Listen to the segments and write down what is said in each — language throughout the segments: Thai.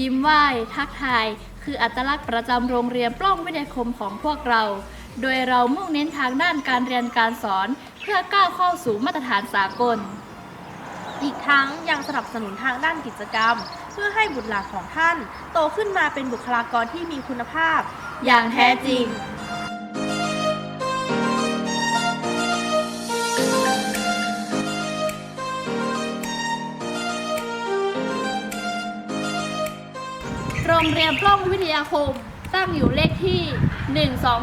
ยิ้มไหว้ทักทาย คืออัตลักษณ์ประจำโรงเรียนปล้องวิทยาคมของพวกเรา โดยเรามุ่งเน้นทางด้านการเรียนการสอน เพื่อก้าวเข้าสู่มาตรฐานสากล อีกทั้งยังสนับสนุนทางด้านกิจกรรม เพื่อให้บุตรหลานของท่าน โตขึ้นมาเป็นบุคลากรที่มีคุณภาพ อย่างแท้จริง รงเรียนปล้องวิทยาคม ตั้งอยู่เลขที่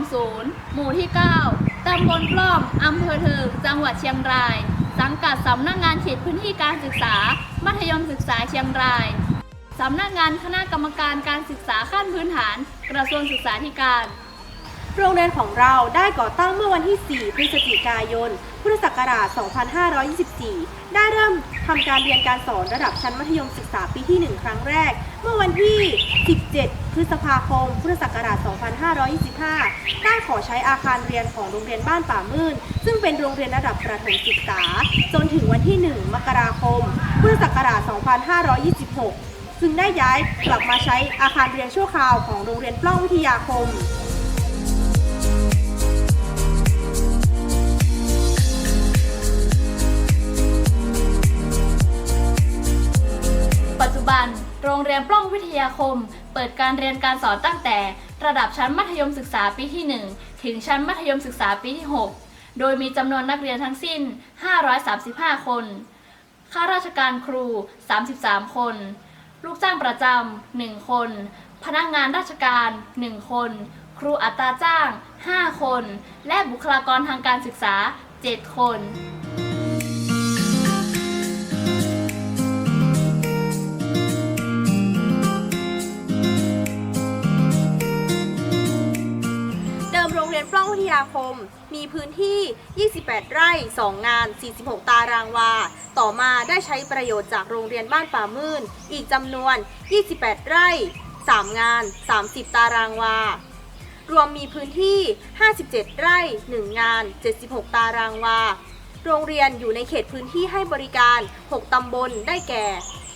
120 หมู่ที่ 9 ตำบลปล้องอำเภอเทิงจังหวัดเชียงราย สังกัดสำนักงานเขตพื้นที่การศึกษา มัธยมศึกษาเชียงราย สำนักงานคณะกรรมการการศึกษาขั้นพื้นฐาน กระทรวงศึกษาธิการ โรงเรียนของเราได้ก่อตั้งเมื่อวันที่ 4 พฤศจิกายน พุทธศักราช 2524 ได้เริ่มทำการเรียนการสอนระดับชั้นมัธยมศึกษาปีที่ 1 ครั้งแรก เมื่อวันที่ 17 พฤษภาคม พุทธศักราช 2525 ได้ขอใช้อาคารเรียนของโรงเรียนบ้านป่ามื่น ซึ่งเป็นโรงเรียนระดับประถมศึกษา จนถึงวันที่ 1 มกราคม พุทธศักราช 2526จึงได้ย้ายกลับมาใช้อาคารเรียนชั่วคราวของโรงเรียนปล้องวิทยาคม บัน โรงเรียนปล้องวิทยาคม เปิดการเรียนการสอนตั้งแต่ ระดับชั้นมัธยมศึกษาปีที่ 1 ถึงชั้นมัธยมศึกษาปีที่ 6 โดยมีจำนวนนักเรียนทั้งสิ้น 535 คน ข้าราชการครู 33 คน ลูกจ้างประจำ 1 คน พนักงานราชการ 1 คน ครูอัตราจ้าง 5 คน และบุคลากรทางการศึกษา 7 คน ปล้องวิทยาคม มีพื้นที่ 28 ไร่ 2 งาน 46 ตารางวา ต่อมาได้ใช้ประโยชน์จากโรงเรียนบ้านป่ามื่น อีกจำนวน 28 ไร่ 3 งาน 30 ตารางวา รวมมีพื้นที่ 57 ไร่ 1 งาน 76 ตารางวา โรงเรียนอยู่ในเขตพื้นที่ให้บริการ 6 ตำบล ได้แก่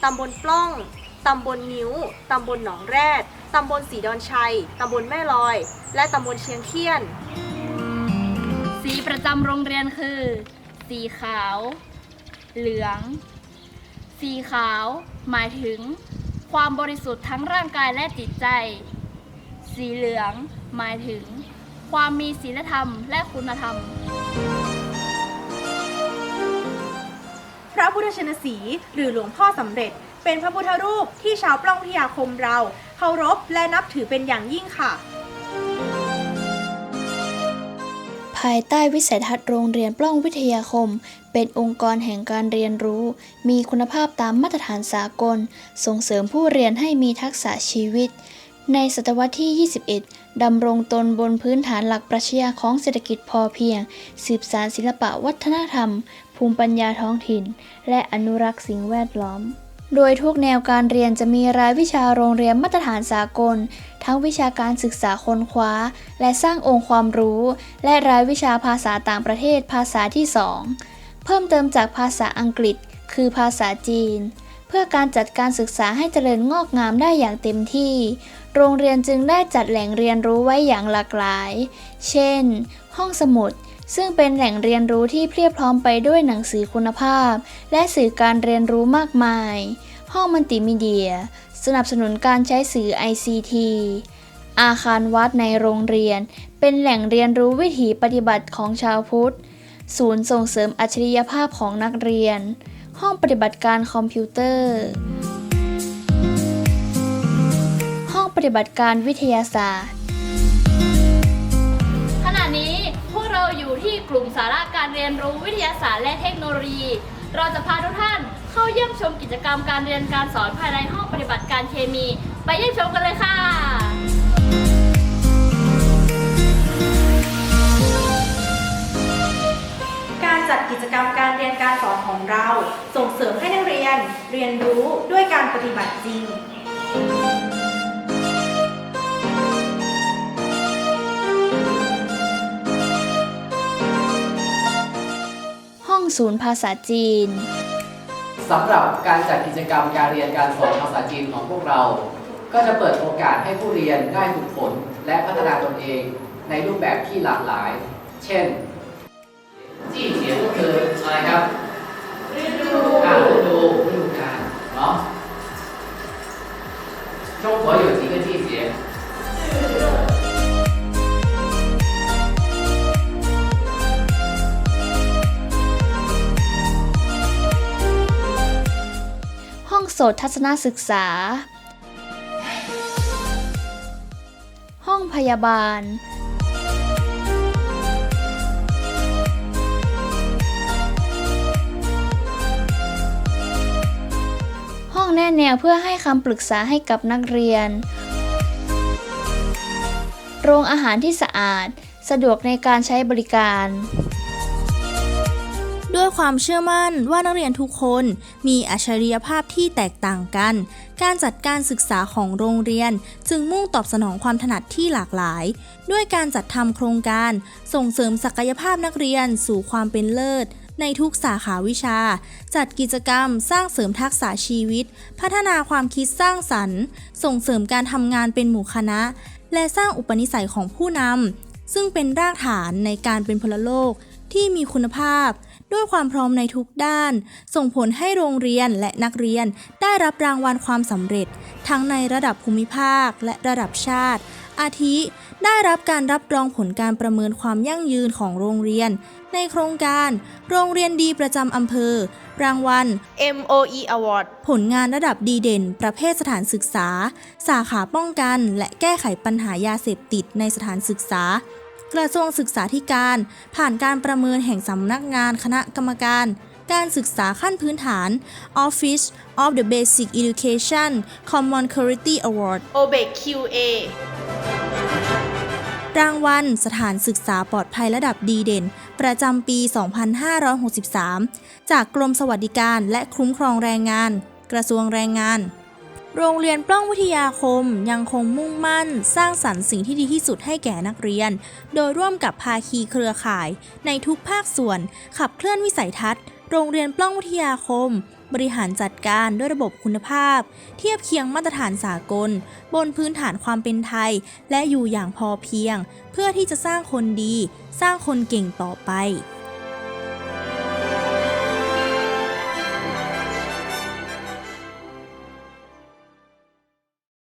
ตำบลปล้อง ตำบลนิ้ว ตำบลหนองแรด ตำบลสีดอนชัย ตำบลแม่ลอย และตำบลเชียงเคียน สีประจำโรงเรียนคือ สีขาว เหลือง สีขาว หมายถึง ความบริสุทธิ์ทั้งร่างกายและจิตใจ สีเหลือง หมายถึง ความมีศีลธรรมและคุณธรรมพระพุทธชนสีห์หรือหลวงพ่อสำเร็จ เป็นพระพุทธรูปที่ชาวปล้องวิยาคมเราเคารพและนับถือเป็นอย่างยิ่งค่ะ ภายใต้วิสัยทัศน์โรงเรียนปล้องวิทยาคม เป็นองค์กรแห่งการเรียนรู้ มีคุณภาพตามมาตรฐานสากล ส่งเสริมผู้เรียนให้มีทักษะชีวิต ในศตวรรษที่ 21ดำรงตนบนพื้นฐานหลักปรัชญาของเศรษฐกิจพอเพียง สืบสารศิลปะวัฒนธรรม ภูมิปัญญาท้องถิ่น และอนุรักษ์สิ่งแวดล้อม โดยทุกแนวการเรียนจะมีรายวิชาโรงเรียนมาตรฐานสากล ทั้งวิชาการศึกษาค้นคว้า และสร้างองค์ความรู้ และรายวิชาภาษาต่างประเทศภาษาที่ 2 เพิ่มเติมจากภาษาอังกฤษ คือภาษาจีน เพื่อการจัดการศึกษาให้เจริญงอกงามได้อย่างเต็มที่ โรงเรียนจึงได้จัดแหล่งเรียนรู้ไว้อย่างหลากหลาย เช่น ห้องสมุด ซึ่งเป็นแหล่งเรียนรู้ที่เพียบพร้อมไปด้วยหนังสือคุณภาพ และสื่อการเรียนรู้มากมาย ห้องมัลติมีเดีย สนับสนุนการใช้สื่อ ICT อาคารวัดในโรงเรียน เป็นแหล่งเรียนรู้วิถีปฏิบัติของชาวพุทธ ศูนย์ส่งเสริมอัจฉริยภาพของนักเรียน ห้องปฏิบัติการคอมพิวเตอร์ ห้องปฏิบัติการวิทยาศาสตร์ ที่กลุ่มสาระการเรียนรู้วิทยาศาสตร์และเทคโนโลยี เราจะพาทุกท่านเข้าเยี่ยมชมกิจกรรมการเรียนการสอนภายในห้องปฏิบัติการเคมี ไปเยี่ยมชมกันเลยค่ะ การจัดกิจกรรมการเรียนการสอนของเรา ส่งเสริมให้นักเรียนเรียนรู้ด้วยการปฏิบัติจริง ศูนย์ภาษาจีน สำหรับการจัดกิจกรรมการเรียนการสอนภาษาจีนของพวกเรา ก็จะเปิดโอกาสให้ผู้เรียนได้ฝึกฝนและพัฒนาตนเองในรูปแบบที่หลากหลาย เช่นจี้เสียก็คืออะไรครับฤดู สตทัศนศึกษา ห้องพยาบาล ห้องแนะแนวเพื่อให้คำปรึกษาให้กับนักเรียน โรงอาหารที่สะอาด สะดวกในการใช้บริการ ด้วยความเชื่อมั่นว่านักเรียนทุกคนมีอัจฉริยภาพที่แตกต่างกัน การจัดการศึกษาของโรงเรียน จึงมุ่งตอบสนองความถนัดที่หลากหลาย ด้วยการจัดทำโครงการ ส่งเสริมศักยภาพนักเรียนสู่ความเป็นเลิศในทุกสาขาวิชา จัดกิจกรรมสร้างเสริมทักษะชีวิต พัฒนาความคิดสร้างสรรค์ ส่งเสริมการทำงานเป็นหมู่คณะ และสร้างอุปนิสัยของผู้นำซึ่งเป็นรากฐานในการเป็นพลโลกที่มีคุณภาพ ด้วยความพร้อมในทุกด้าน ส่งผลให้โรงเรียนและนักเรียนได้รับรางวัลความสำเร็จ ทั้งในระดับภูมิภาคและระดับชาติ อาทิ ได้รับการรับรองผลการประเมินความยั่งยืนของโรงเรียน ในโครงการ โรงเรียนดีประจำอำเภอ รางวัล MOE Award ผลงานระดับดีเด่น ประเภทสถานศึกษา สาขาป้องกัน และแก้ไขปัญหายาเสพติดในสถานศึกษา กระทรวงศึกษาธิการ ผ่านการประเมินแห่งสำนักงานคณะกรรมการ การศึกษาขั้นพื้นฐาน Office of the Basic Education Common Quality Award OBEQ-QA รางวัลสถานศึกษาปลอดภัยระดับดีเด่น ประจำปี 2563 จากกรมสวัสดิการและคุ้มครองแรงงาน กระทรวงแรงงาน โรงเรียนปล้องวิทยาคมยังคงมุ่งมั่น สร้างสรรค์สิ่งที่ดีที่สุดให้แก่นักเรียน โดยร่วมกับภาคีเครือข่าย ในทุกภาคส่วน ขับเคลื่อนวิสัยทัศน์ โรงเรียนปล้องวิทยาคม บริหารจัดการด้วยระบบคุณภาพ เทียบเคียงมาตรฐานสากล บนพื้นฐานความเป็นไทย และอยู่อย่างพอเพียง เพื่อที่จะสร้างคนดี สร้างคนเก่งต่อไป